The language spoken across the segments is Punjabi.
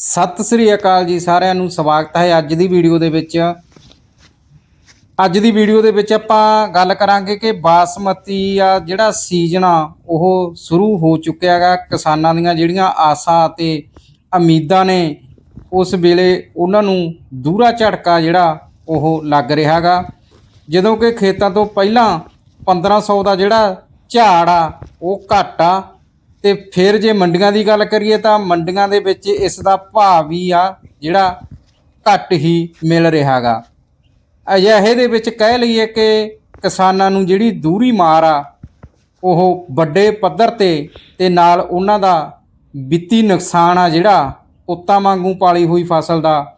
ਸਤਿ ਸ੍ਰੀ ਅਕਾਲ ਜੀ ਸਾਰਿਆਂ ਨੂੰ, ਸਵਾਗਤ ਹੈ ਅੱਜ ਦੀ ਵੀਡੀਓ ਦੇ ਵਿੱਚ। ਅੱਜ ਦੀ ਵੀਡੀਓ ਦੇ ਵਿੱਚ ਆਪਾਂ ਗੱਲ ਕਰਾਂਗੇ ਕਿ ਬਾਸਮਤੀ ਆ ਜਿਹੜਾ ਸੀਜ਼ਨ ਆ, ਉਹ ਸ਼ੁਰੂ ਹੋ ਚੁੱਕਿਆ ਹੈਗਾ। ਕਿਸਾਨਾਂ ਦੀਆਂ ਜਿਹੜੀਆਂ ਆਸਾਂ ਅਤੇ ਉਮੀਦਾਂ ਨੇ, ਉਸ ਵੇਲੇ ਉਹਨਾਂ ਨੂੰ ਦੂਰਾ ਝਟਕਾ ਜਿਹੜਾ ਉਹ ਲੱਗ ਰਿਹਾ ਹੈਗਾ। ਜਦੋਂ ਕਿ ਖੇਤਾਂ ਤੋਂ ਪਹਿਲਾਂ 1500 ਦਾ ਜਿਹੜਾ ਝਾੜ ਆ, ਉਹ ਘੱਟ ਆ। ਤੇ ਫਿਰ ਜੇ ਮੰਡੀਆਂ ਦੀ ਗੱਲ ਕਰੀਏ ਤਾਂ ਮੰਡੀਆਂ ਦੇ ਵਿੱਚ ਇਸ ਦਾ ਭਾਅ ਵੀ ਆ, ਜਿਹੜਾ ਘੱਟ ਹੀ ਮਿਲ ਰਿਹਾਗਾ। ਅਜਿਹੇ ਦੇ ਵਿੱਚ ਕਹਿ ਲਈਏ ਕਿ ਕਿਸਾਨਾਂ ਨੂੰ ਜਿਹੜੀ ਦੂਰੀ ਮਾਰ ਆ, ਉਹ ਵੱਡੇ ਪੱਧਰ ਤੇ ਤੇ ਨਾਲ ਉਹਨਾਂ ਦਾ ਵਿੱਤੀ ਨੁਕਸਾਨ ਆ ਜਿਹੜਾ ਪੁੱਤਾਂ ਵਾਂਗੂ ਪਾਲੀ ਹੋਈ ਫਸਲ ਦਾ,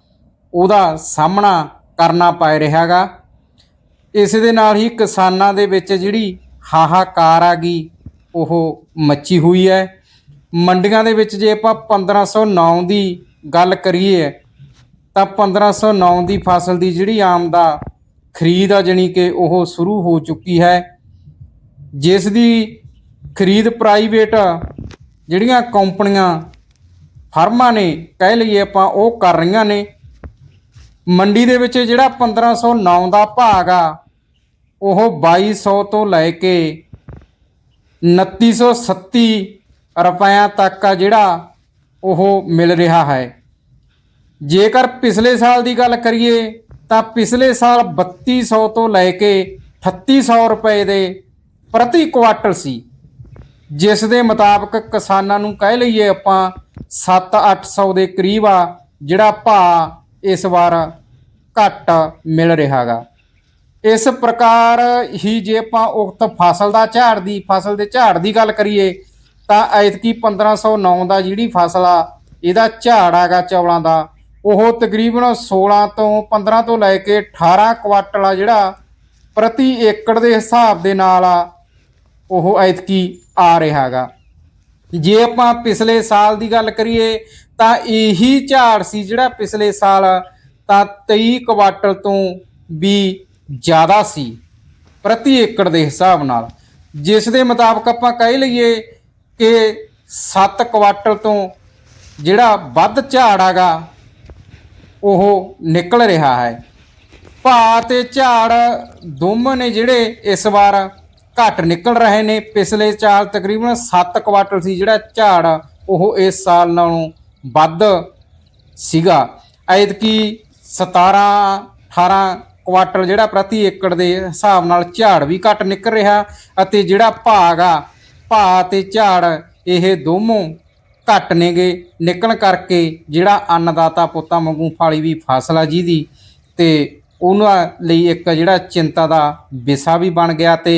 ਉਹਦਾ ਸਾਹਮਣਾ ਕਰਨਾ ਪੈ ਰਿਹਾਗਾ। ਇਸ ਦੇ ਨਾਲ ਹੀ ਕਿਸਾਨਾਂ ਦੇ ਵਿੱਚ ਜਿਹੜੀ ਹਾਹਾਕਾਰ ਆ ਗਈ ਉਹ ਮੱਚੀ ਹੋਈ ਹੈ। ਮੰਡੀਆਂ ਦੇ ਵਿੱਚ ਜੇ ਆਪਾਂ 1509 ਦੀ ਗੱਲ ਕਰੀਏ, ਤਾਂ 1509 ਦੀ ਫਸਲ ਦੀ ਜਿਹੜੀ ਆਮਦਾ ਖਰੀਦ ਆ, ਜਣੀ ਕਿ ਉਹ ਸ਼ੁਰੂ ਹੋ ਚੁੱਕੀ ਹੈ। ਜਿਸ ਦੀ ਖਰੀਦ ਪ੍ਰਾਈਵੇਟ ਜਿਹੜੀਆਂ ਕੰਪਨੀਆਂ, ਫਰਮਾਂ ਨੇ, ਕਹਿ ਲਈਏ ਆਪਾਂ, ਉਹ ਕਰ ਰਹੀਆਂ ਨੇ। ਮੰਡੀ ਦੇ ਵਿੱਚ ਜਿਹੜਾ 1509 ਦਾ ਭਾਗ ਆ, ਉਹ 2200 ਤੋਂ ਲੈ ਕੇ 2937 ਰੁਪਇਆਂ ਤੱਕ ਆ ਜਿਹੜਾ ਉਹ ਮਿਲ ਰਿਹਾ ਹੈ। ਜੇਕਰ ਪਿਛਲੇ ਸਾਲ ਦੀ ਗੱਲ ਕਰੀਏ ਤਾਂ ਪਿਛਲੇ ਸਾਲ 3200 ਤੋਂ ਲੈ ਕੇ 3800 ਰੁਪਏ ਦੇ ਪ੍ਰਤੀ ਕੁਆਟਲ ਸੀ। ਜਿਸ ਦੇ ਮੁਤਾਬਕ ਕਿਸਾਨਾਂ ਨੂੰ ਕਹਿ ਲਈਏ ਆਪਾਂ 7-800 ਦੇ ਕਰੀਬ ਆ ਜਿਹੜਾ ਭਾਅ ਇਸ ਵਾਰ ਘੱਟ ਮਿਲ ਰਿਹਾਗਾ ਇਸ ਪ੍ਰਕਾਰ ਹੀ ਜੇ ਆਪਾਂ ਉਕਤ ਫਸਲ ਦਾ ਝਾੜ ਦੀ, ਫਸਲ ਦੇ ਝਾੜ ਦੀ ਗੱਲ ਕਰੀਏ, ਤਾਂ ਐਤਕੀ 1509 ਦਾ ਜਿਹੜੀ ਫਸਲ ਆ, ਇਹਦਾ ਝਾੜ ਆਗਾ ਚੌਲਾਂ ਦਾ। ਉਹ ਤਕਰੀਬਨ 16 ਤੋਂ 15 ਤੋਂ ਲੈ ਕੇ 18 ਕੁਆਟਲ ਆ ਜਿਹੜਾ ਪ੍ਰਤੀ ਏਕੜ ਦੇ ਹਿਸਾਬ ਦੇ ਨਾਲ ਆ, ਉਹ ਐਤਕੀ ਆ ਰਿਹਾ ਰਿਹਾਗਾ ਜੇ ਆਪਾਂ ਪਿਛਲੇ ਸਾਲ ਦੀ ਗੱਲ ਕਰੀਏ, ਤਾਂ ਇਹੀ ਝਾੜ ਸੀ ਜਿਹੜਾ ਪਿਛਲੇ ਸਾਲ, ਤਾਂ 23 ਕੁਆਟਲ ਤੋਂ ਵੀ ਜ਼ਿਆਦਾ ਸੀ, ਪ੍ਰਤੀ ਏਕੜ ਦੇ ਹਿਸਾਬ ਨਾਲ। ਜਿਸ ਦੇ ਮੁਤਾਬਕ ਆਪਾਂ ਕਹਿ ਲਈਏ ਕਿ 7 ਕੁਆਟਲ ਤੋਂ ਜਿਹੜਾ ਵੱਧ ਝਾੜ ਆਗਾ ਉਹ ਨਿਕਲ ਰਿਹਾ ਹੈ। ਭਾਅ ਤੇ ਝਾੜ ਦੋਵੇਂ ਨੇ ਜਿਹੜੇ ਇਸ ਵਾਰ ਘੱਟ ਨਿਕਲ ਰਹੇ ਨੇ। ਪਿਛਲੇ ਸਾਲ ਤਕਰੀਬਨ 7 ਕੁਆਟਲ ਸੀ ਜਿਹੜਾ ਝਾੜ, ਉਹ ਇਸ ਸਾਲ ਨਾਲੋਂ ਵੱਧ ਸੀਗਾ। ਐਤਕੀ 17 18 ਕੁਆਟਲ ਜਿਹੜਾ ਪ੍ਰਤੀ ਏਕੜ ਦੇ ਹਿਸਾਬ ਨਾਲ ਝਾੜ ਵੀ ਘੱਟ ਨਿਕਲ ਰਿਹਾ ਅਤੇ ਜਿਹੜਾ ਭਾਗ ਆ, ਭਾਅ ਤੇ ਝਾੜ, ਇਹ ਦੋਨੋਂ ਘੱਟ ਨੇਗੇ। ਨਿਕਲਣ ਕਰਕੇ ਜਿਹੜਾ ਅੰਨਦਾਤਾ ਪੁੱਤਾਂ ਵਾਂਗੂ ਫਾਲੀ ਵੀ ਫਸਲ ਆ ਜਿਹਦੀ। ਤੇ ਉਹਨਾਂ ਲਈ ਇੱਕ ਜਿਹੜਾ ਚਿੰਤਾ ਦਾ ਵਿਸ਼ਾ ਵੀ ਬਣ ਗਿਆ ਤੇ